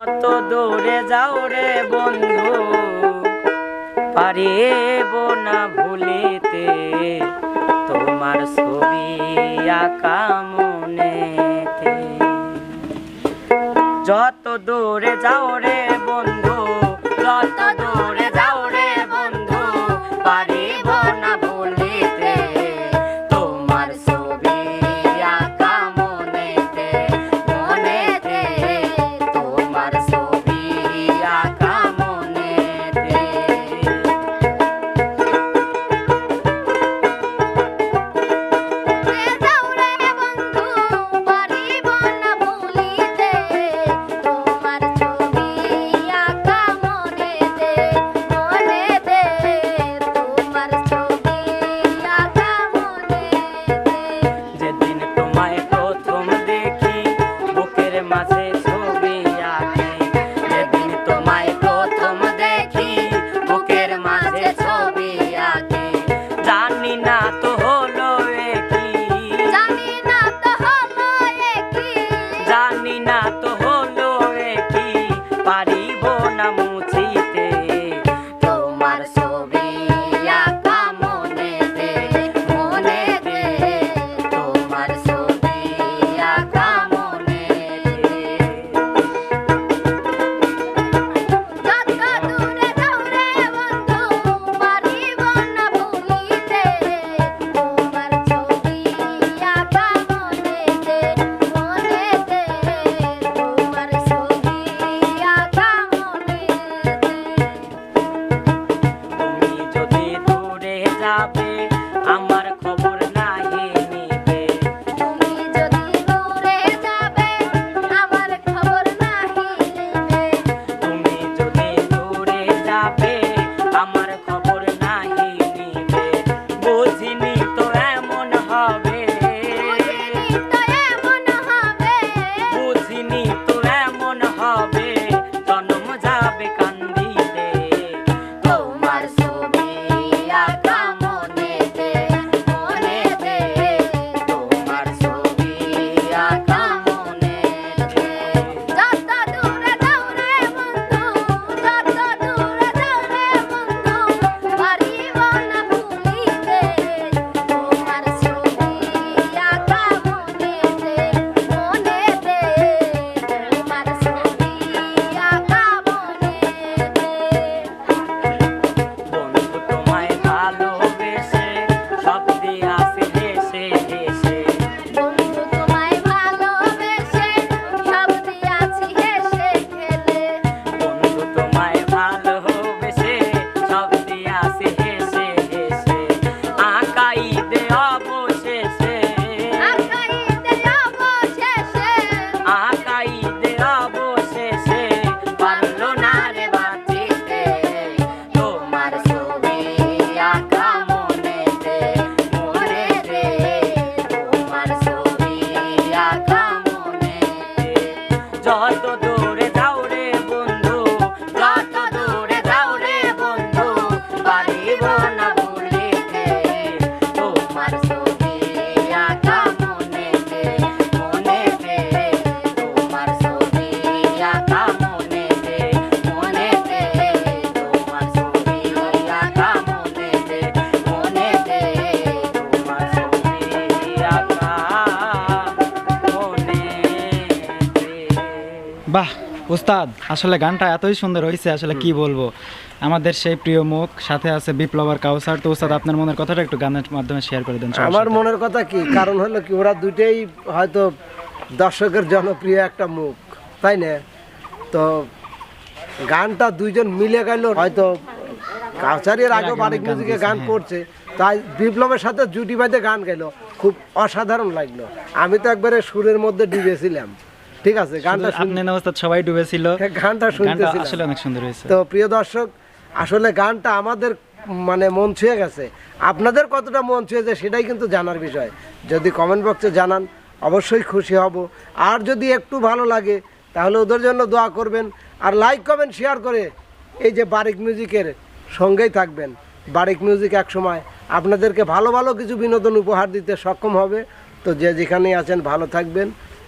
কত দৌড়ে যাও রে বন্ধু? পারিব না ভুলিতে তোমার ছবি আঁকা মনেতে। যত দৌড়ে যাও রে বন্ধু, যত দূরে বাহ উস্তাদ আসলে গানটা এতই সুন্দর হয়েছে আসলে কি বলব? আমাদের সেই প্রিয় মুখ সাথে আছে বিপ্লব আর কাউসার। তো উস্তাদ আপনার মনের কথাটা একটু গানের মাধ্যমে শেয়ার করে দেন আমার মনের কথা কি? কারণ হলো কি ওরা দুটেই হয়তো দর্শকের জনপ্রিয় একটা মুখ তাই না? তো গানটা দুইজন মিলে গেল হয়তো কাছারির আগে বারিক মিউজিকে গান হ্যাঁ। করছে তাই বিপ্লবের সাথে জুটি বাঁধে গান গেল। খুব অসাধারণ লাগল। আমি তো একবারে সুরের মধ্যে ডুবেছিলাম। ঠিক আছে গানটা শুন উস্তাদ সবাই ডুবেছিল। হ্যাঁ, গানটা শুনতেছিলাম। আসলে অনেক সুন্দর হয়েছে। তো প্রিয় দর্শক আসলে গানটা আমাদের মানে মন ছুঁয়ে গেছে। আপনাদের কতটা মন ছুঁয়েছে সেটাই কিন্তু জানার বিষয়। যদি কমেন্ট বক্সে জানান অবশ্যই খুশি হব। আর যদি একটু ভালো লাগে তাহলে ওদের জন্য দোয়া করবেন। আর লাইক কমেন্ট শেয়ার করে এই যে বারিক মিউজিকের সঙ্গেই থাকবেন। বারিক মিউজিক এক সময় আপনাদেরকে ভালো ভালো কিছু বিনোদন উপহার দিতে সক্ষম হবে। তো যে যেখানেই আছেন ভালো থাকবেন।